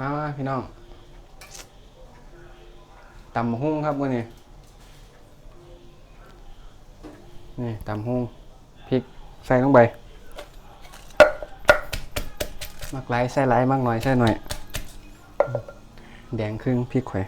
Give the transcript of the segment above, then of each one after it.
มามาพี่น้องตำหุ้งครับวันนี้นี่ตำหุ้งพริกใส่ลงไปมักไลายใส่ไลายมากหน่อยใส่หน่อย แดงครึ่งพริกไข่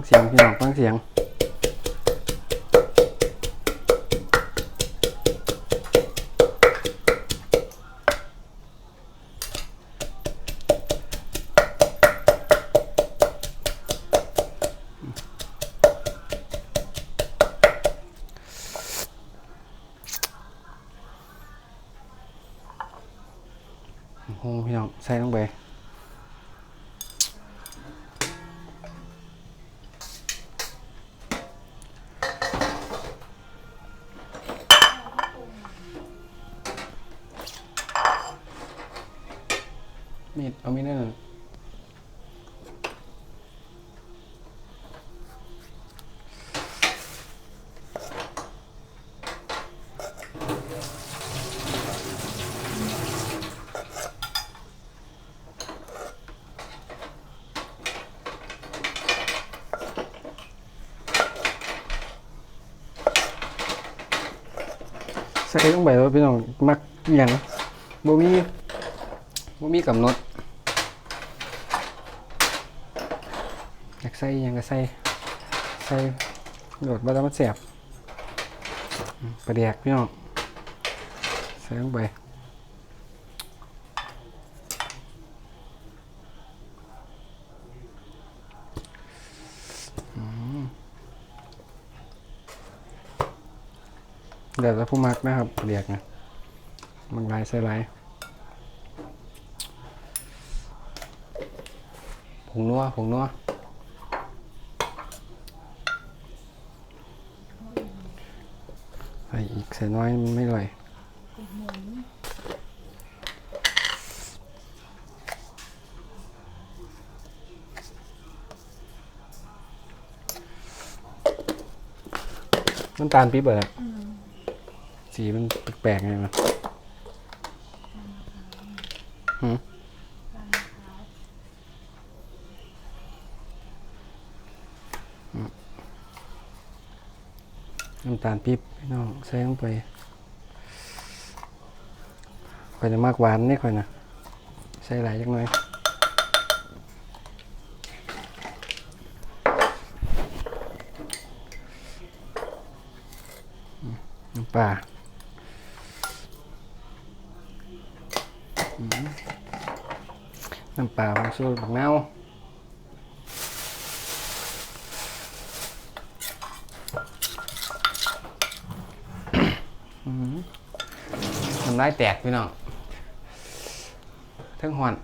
งเสียงพี่น้องฟังเสียงโอ้พี่น้องใส่ลงไป มีด เอามีดนั่นใส่ลงไปแล้วพี่น้องมักอย่างบ่มีบ่มีกำหนดอยาก ใส่ยังก็ใส่ใส่โดดบ่ต้องมันแสบอืมประเดียกพี่น้องใส่ลงไปอืมเดี๋ยวจะผู้มักนะครับปรียกนะบางลายใส่ลายผงนัวผงนัวใส่ อีกใส่น้อยมันไม่อร่อยน้ำตาลปี๊บเหรอสีมันแปลกๆไงมันหืมน้ำตาลปี๊บ น้องใส่ลงไปค่อยจะมากหวานนี่ค่อยนะใส่หลายจักหน่อยน้ำปลาน้ำปลาผงชูรสบักนาวอืมน้ำลายแตกพี่น้องทั้งหอน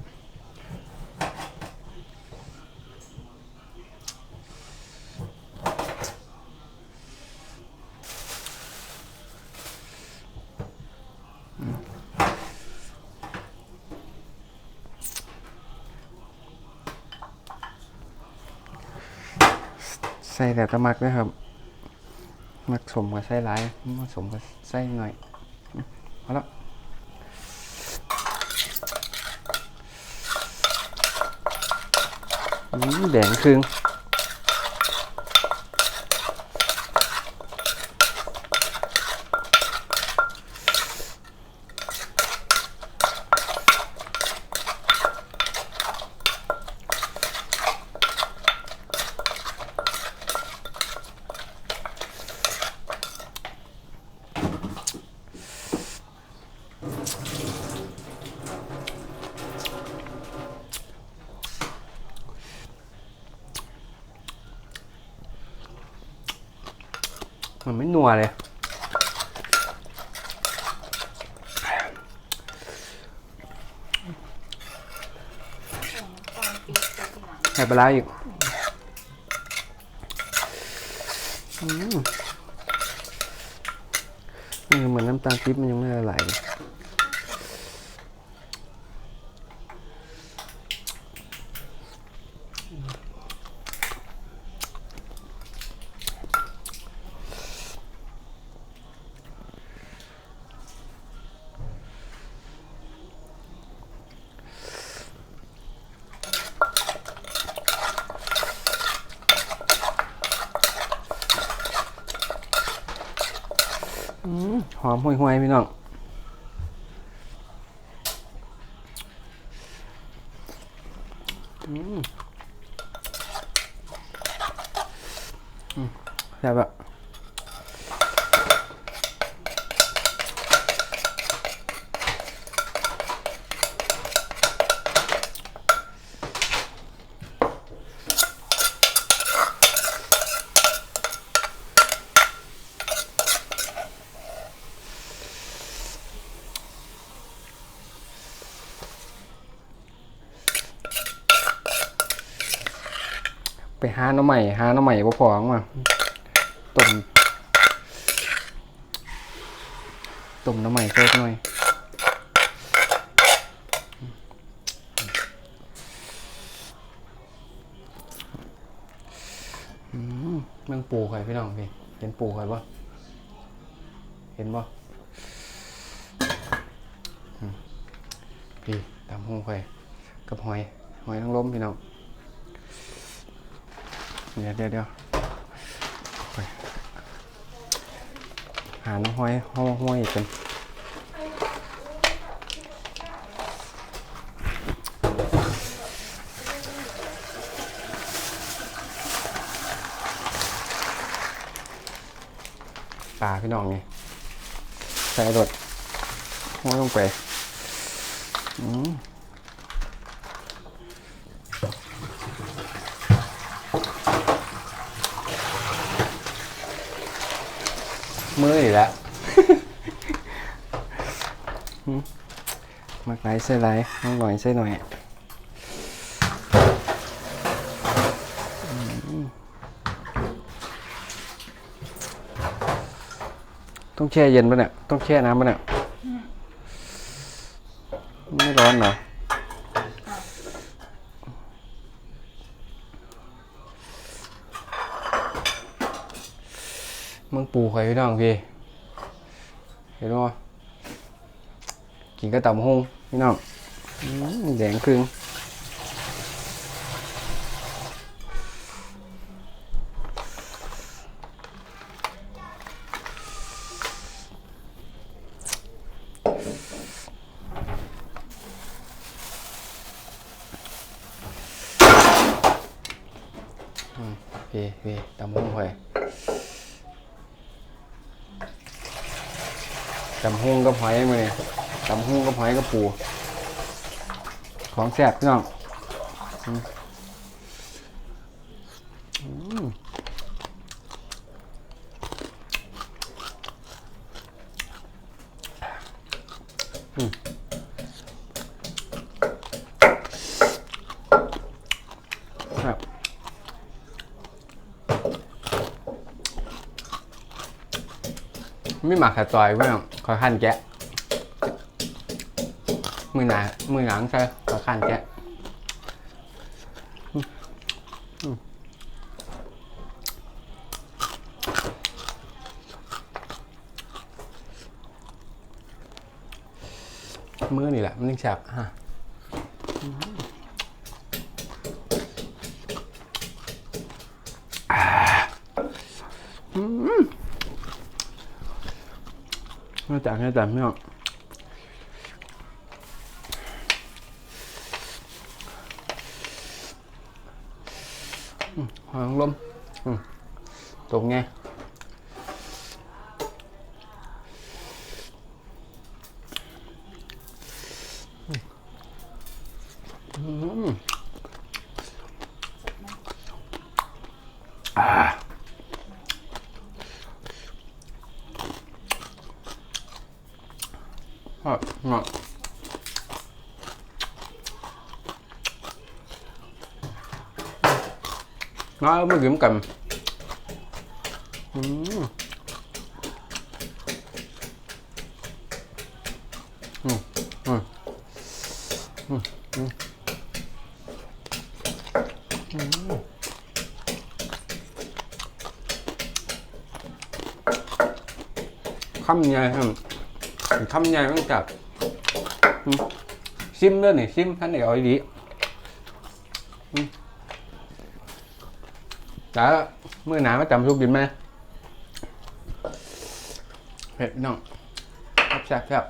ใส่แต่ตะมักด้วยครับมักสมกับไส้ร้ายมักสมกับไส้หน่อยเอาละอืม แดงครึ่ง มันไม่นัวเลย ใส่ปลาอีกอืมนี่เหมือนน้ำตาลปิ๊บมันยังไม่ละลายเลย หอมห่วยๆพี่น้องอืมอืมแซ่บอะ หาหน้ำใหม่หาหน้ำใหม่บ่พอมาต้มต้มน้ำใหม่เพิ่มหน่อยอืมเมืองปูไข่พี่น้องพี่เห็นปูไข่อยปะเห็นปะพี่ตำหงไข่อยกับหอย หอยนางรมพี่น้อง เดี๋ยวเดี๋ยวเดี๋ยวไปหาน้ำห้อยห้อยห้อยกันปลาพี่น้องไงใส่รถห้อยลงไปอืม มืออีกแล้ว มักไลใส่ไหลมักหน่อยใส่หน่อยต้องแช่เย็นปะเนี่ย ต้องแช่น้ำปะเนี่ย ไม่ร้อนเหรอ มึงปูไข่พี่น้องพี่เห็นบ่กินกระต่ำหงพี่น้องแดงครึ่งอืมพี่พี่ตำหงไข่ ตำหุ้งกับหอยมาเนี่ยตำหุ้งกับหอยกับปู ของแซ่บพี่น้องอืมอืมอืมครับไม่หมักขาจอยเพื่อน ขอขั้นแกะ มือหนามือหนังใช่ขอขั้นแกะมือนี่แหละ มันยังแสบฮะ ไม่แต่ไม่แต่ไม่ออกอืมหอยนางรมอืมตรงไงอืม เนาะน้อยมันกินกันอืมอืมอืมอืมอืมคำใหญ่ครับคำใหญ่มันจับ ซิมด้วยนี่ซิมท่านเดี๋ยวดีแต่เมื่อหนามาจำซุปกินไหมเผ็ดน้องแซ่บแซ่บ